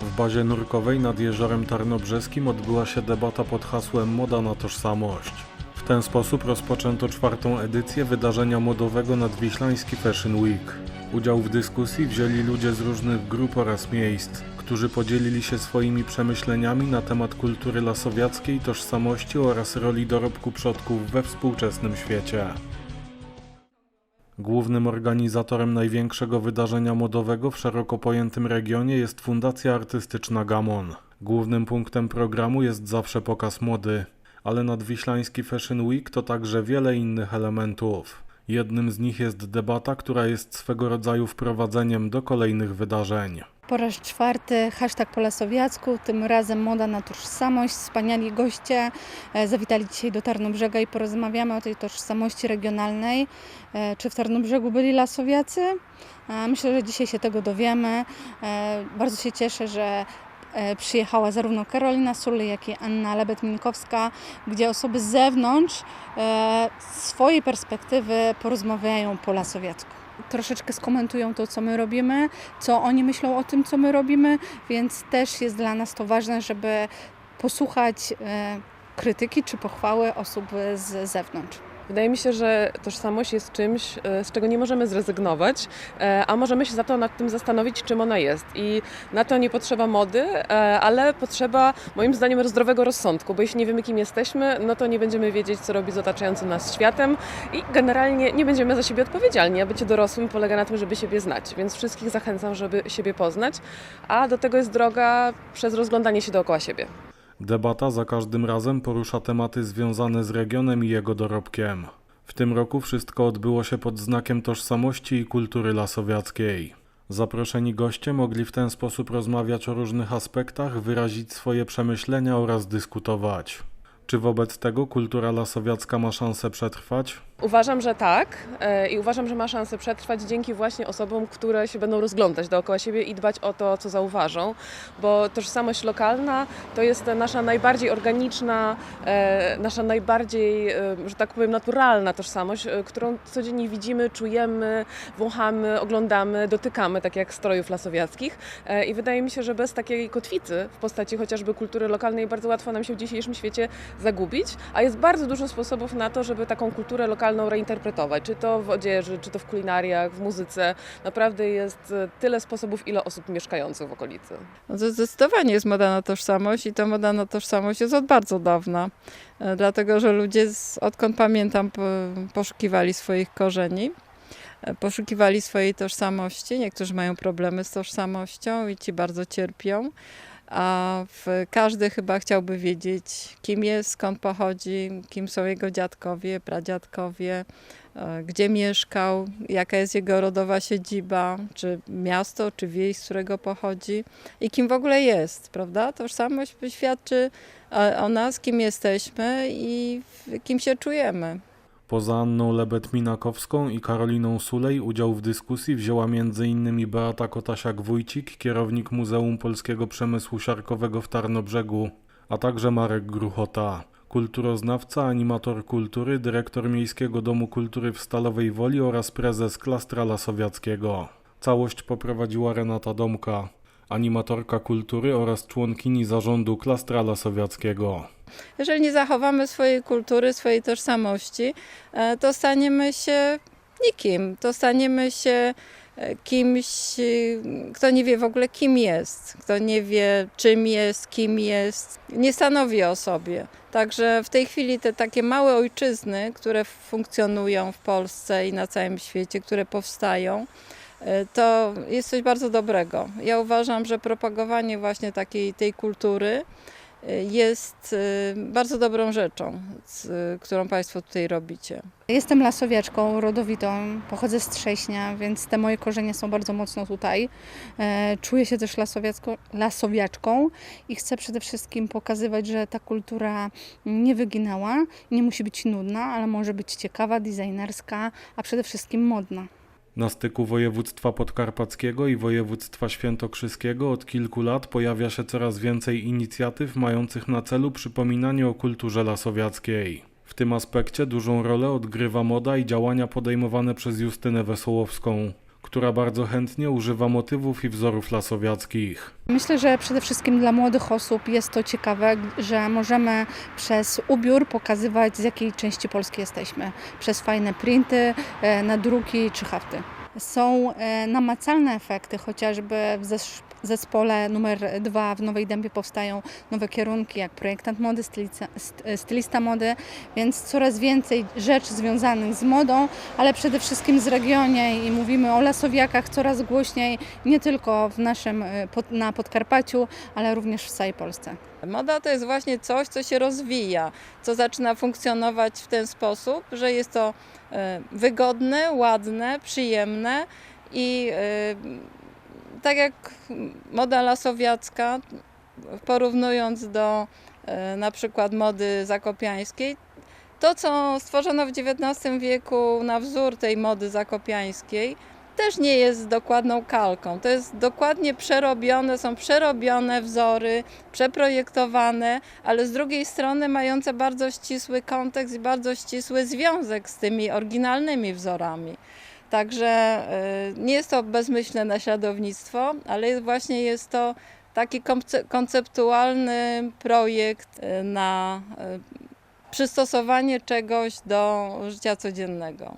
W bazie nurkowej nad jeziorem Tarnobrzeskim odbyła się debata pod hasłem Moda na tożsamość. W ten sposób rozpoczęto czwartą edycję wydarzenia modowego Nadwiślański Fashion Week. Udział w dyskusji wzięli ludzie z różnych grup oraz miejsc, którzy podzielili się swoimi przemyśleniami na temat kultury lasowiackiej, tożsamości oraz roli dorobku przodków we współczesnym świecie. Głównym organizatorem największego wydarzenia modowego w szeroko pojętym regionie jest Fundacja Artystyczna Gamon. Głównym punktem programu jest zawsze pokaz mody, ale nadwiślański Fashion Week to także wiele innych elementów. Jednym z nich jest debata, która jest swego rodzaju wprowadzeniem do kolejnych wydarzeń. Po raz czwarty hashtag po lasowiacku, tym razem moda na tożsamość. Wspaniali goście e, zawitali dzisiaj do Tarnobrzega i porozmawiamy o tej tożsamości regionalnej. E, Czy w Tarnobrzegu byli lasowiacy? E, Myślę, że dzisiaj się tego dowiemy. Bardzo się cieszę, że przyjechała zarówno Karolina Sully, jak i Anna Lebet-Minkowska, gdzie osoby z zewnątrz z swojej perspektywy porozmawiają po lasowiacku. Troszeczkę skomentują to, co my robimy, co oni myślą o tym, co my robimy, więc też jest dla nas to ważne, żeby posłuchać e, krytyki czy pochwały osób z zewnątrz. Wydaje mi się, że tożsamość jest czymś, e, z czego nie możemy zrezygnować, e, a możemy się za to nad tym zastanowić, czym ona jest. I na to nie potrzeba mody, e, ale potrzeba moim zdaniem zdrowego rozsądku, bo jeśli nie wiemy, kim jesteśmy, no to nie będziemy wiedzieć, co robi z otaczającym nas światem i generalnie nie będziemy za siebie odpowiedzialni, a bycie dorosłym polega na tym, żeby siebie znać. Więc wszystkich zachęcam, żeby siebie poznać, a do tego jest droga przez rozglądanie się dookoła siebie. Debata za każdym razem porusza tematy związane z regionem i jego dorobkiem. W tym roku wszystko odbyło się pod znakiem tożsamości i kultury lasowiackiej. Zaproszeni goście mogli w ten sposób rozmawiać o różnych aspektach, wyrazić swoje przemyślenia oraz dyskutować. Czy wobec tego kultura lasowiacka ma szansę przetrwać? Uważam, że tak e, i uważam, że ma szansę przetrwać dzięki właśnie osobom, które się będą rozglądać dookoła siebie i dbać o to, co zauważą, bo tożsamość lokalna to jest nasza najbardziej organiczna, e, nasza najbardziej, e, że tak powiem, naturalna tożsamość, którą codziennie widzimy, czujemy, wąchamy, oglądamy, dotykamy, tak jak strojów lasowiackich. I wydaje mi się, że bez takiej kotwicy w postaci chociażby kultury lokalnej bardzo łatwo nam się w dzisiejszym świecie zagubić, a jest bardzo dużo sposobów na to, żeby taką kulturę lokalną reinterpretować, czy to w odzieży, czy to w kulinariach, w muzyce. Naprawdę jest e, tyle sposobów, ile osób mieszkających w okolicy. No zdecydowanie jest moda na tożsamość i ta moda na tożsamość jest od bardzo dawna. E, Dlatego, że ludzie z, odkąd pamiętam po, poszukiwali swoich korzeni, e, poszukiwali swojej tożsamości. Niektórzy mają problemy z tożsamością i ci bardzo cierpią. A każdy chyba chciałby wiedzieć, kim jest, skąd pochodzi, kim są jego dziadkowie, pradziadkowie, e, gdzie mieszkał, jaka jest jego rodowa siedziba, czy miasto, czy wieś, z którego pochodzi i kim w ogóle jest, prawda? Tożsamość świadczy e, o nas, kim jesteśmy i kim się czujemy. Poza Anną Lebet-Minakowską i Karoliną Sulej udział w dyskusji wzięła m.in. Beata Kotasiak-Wójcik, kierownik Muzeum Polskiego Przemysłu Siarkowego w Tarnobrzegu, a także Marek Gruchota, kulturoznawca, animator kultury, dyrektor Miejskiego Domu Kultury w Stalowej Woli oraz prezes Klastra Lasowiackiego. Całość poprowadziła Renata Domka, animatorka kultury oraz członkini zarządu Klastra Lasowiackiego. Jeżeli nie zachowamy swojej kultury, swojej tożsamości, e, to staniemy się nikim. To staniemy się e, kimś, e, kto nie wie w ogóle kim jest, kto nie wie czym jest, kim jest, nie stanowi o sobie. Także w tej chwili te takie małe ojczyzny, które funkcjonują w Polsce i na całym świecie, które powstają, to jest coś bardzo dobrego. Ja uważam, że propagowanie właśnie takiej tej kultury jest y, bardzo dobrą rzeczą, którą Państwo tutaj robicie. Jestem lasowiaczką rodowitą, pochodzę z Trześnia, więc te moje korzenie są bardzo mocno tutaj. E, Czuję się też lasowiaczką i chcę przede wszystkim pokazywać, że ta kultura nie wyginęła, nie musi być nudna, ale może być ciekawa, designerska, a przede wszystkim modna. Na styku województwa podkarpackiego i województwa świętokrzyskiego od kilku lat pojawia się coraz więcej inicjatyw mających na celu przypominanie o kulturze lasowiackiej. W tym aspekcie dużą rolę odgrywa moda i działania podejmowane przez Justynę Wesołowską, która bardzo chętnie używa motywów i wzorów lasowiackich. Myślę, że przede wszystkim dla młodych osób jest to ciekawe, że możemy przez ubiór pokazywać z jakiej części Polski jesteśmy. Przez fajne printy, e, nadruki czy hafty. Są e, namacalne efekty, chociażby w zes- zespole numer dwa w Nowej Dębie powstają nowe kierunki, jak projektant mody, stylista, st- stylista mody, więc coraz więcej rzeczy związanych z modą, ale przede wszystkim z regionie i mówimy o lasowiakach coraz głośniej, nie tylko w naszym, e, na Podkarpaciu, ale również w całej Polsce. Moda to jest właśnie coś, co się rozwija, co zaczyna funkcjonować w ten sposób, że jest to e, wygodne, ładne, przyjemne i e, tak jak moda lasowiacka, porównując do e, na przykład mody zakopiańskiej, to co stworzono w XIX wieku na wzór tej mody zakopiańskiej, też nie jest dokładną kalką. To jest dokładnie przerobione, są przerobione wzory, przeprojektowane, ale z drugiej strony mające bardzo ścisły kontekst i bardzo ścisły związek z tymi oryginalnymi wzorami. Także y, nie jest to bezmyślne naśladownictwo, ale właśnie jest to taki konce- konceptualny projekt y, na y, przystosowanie czegoś do życia codziennego.